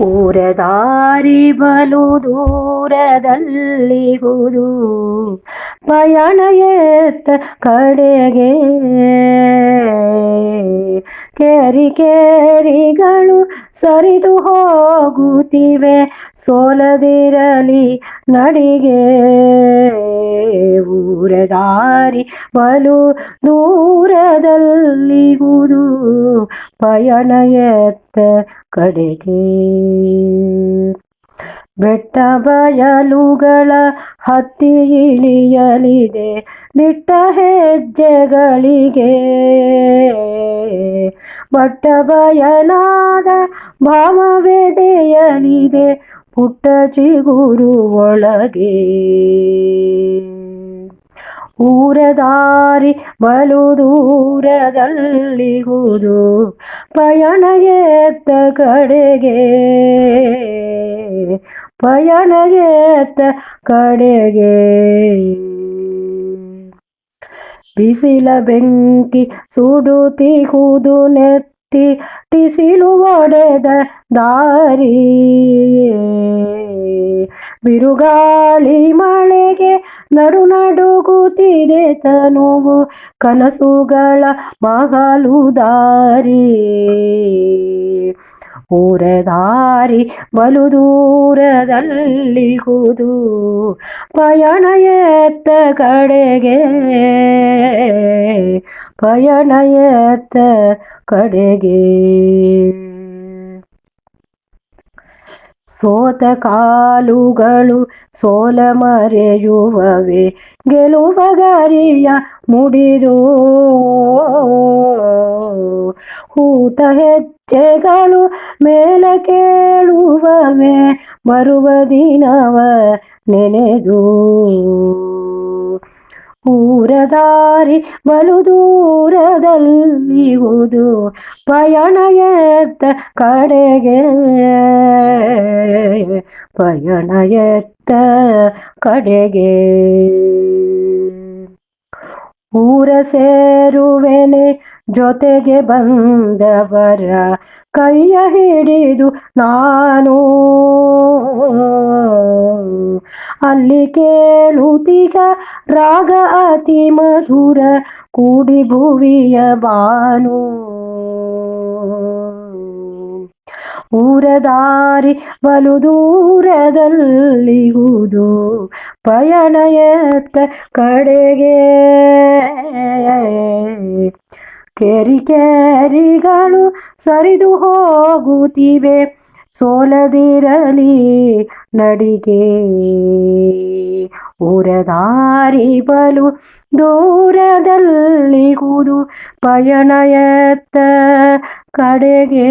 ಊರ ದಾರಿ ಬಲು ದೂರದಲ್ಲಿಗುವುದು ಪಯಣ ಎತ್ತ ಕಡೆಗೆ. ಕೇರಿ ಕೇರಿಗಳು ಸರಿದು ಹೋಗುತ್ತಿವೆ, ಸೋಲದಿರಲಿ ನಡಿಗೆ. ಊರದಾರಿ ಬಲು ದೂರದಲ್ಲಿ ದೂರದಲ್ಲಿಗುವುದು ಪಯಣ ಎತ್ತ ಕಡೆಗೆ. ಬೆಟ್ಟ ಬಯಲುಗಳ ಹತ್ತಿ ಇಳಿಯಲಿದೆ, ನಿಟ್ಟ ಹೆಜ್ಜೆಗಳಿಗೆ. ಬಟ್ಟ ಬಯಲಾದ ಭಾವವೆದೆಯಲಿದೆ ಪುಟ್ಟ ಚಿಗುರು ಒಳಗೆ. ಊರ ದಾರಿ ಬಲು ದೂರದಲ್ಲಿಗುವುದು ಪಯಣ ಎತ್ತ ಕಡೆಗೆ. ಪಯಣ ಎತ್ತ ಕಡೆಗೆ. ಬಿಸಿಲ ಬೆಂಕಿ ಸುಡುತ್ತಿಹುದು ನೆತ್ತಿ ಟಿಸಿಲು ಒಡೆದ ದಾರಿ. ಬಿರುಗಾಳಿ ಮಳೆಗೆ ನಡು ನಡುಗುತ್ತಿದೆ ತನುವು ಕನಸುಗಳ ಮಗಲು ದಾರಿ ಊರದಾರಿ ಬಲು ದೂರದಲ್ಲಿಗುವುದು ಪಯಣ ಎತ್ತ ಕಡೆಗೆ. ಪಯಣ ಎತ್ತ ಕಡೆಗೆ. ಸೋತ ಕಾಲುಗಳು ಸೋಲ ಮರೆಯುವವೆ ಗೆಲುವ ಗರಿಯ ಮುಡಿದು. ಹೂತ ಹೆಜ್ಜೆಗಳು ಮೇಲ ಕೇಳುವವೆ ಬರುವ ದಿನವ ನೆನೆದು. ಊರ ದಾರಿ ಬಲು ದೂರದಲ್ಲಿಗುವುದು ಪಯಣ ಎತ್ತ ಕಡೆಗೆ. ಪಯಣ ಎತ್ತ ಕಡೆಗೆ. ಊರ ಸೇರುವೆನೆ ಜೊತೆಗೆ ಬಂದವರ ಕೈಯ ಹಿಡಿದು ನಾನು. ಅಲ್ಲಿ ಕೇಳುತ್ತೀಗ ರಾಗ ಅತಿ ಮಧುರ ಕೂಡಿ ಭುವಿಯ ಬಾನು. ಊರ ದಾರಿ ಬಲು ದೂರದಲ್ಲಿಗುವುದು ಪಯಣಯತ್ತ ಕಡೆಗೆ. ಕೆರಿ ಕೇರಿಗಳು ಸರಿದು ಹೋಗುತ್ತಿವೆ. ಸೋಲದಿರಲಿ ನಡಿಗೆ. ಊರದಾರಿ ಬಲು ದೂರದಲ್ಲಿ ಕೂದು ಪಯಣಯತ್ತ ಕಡೆಗೆ.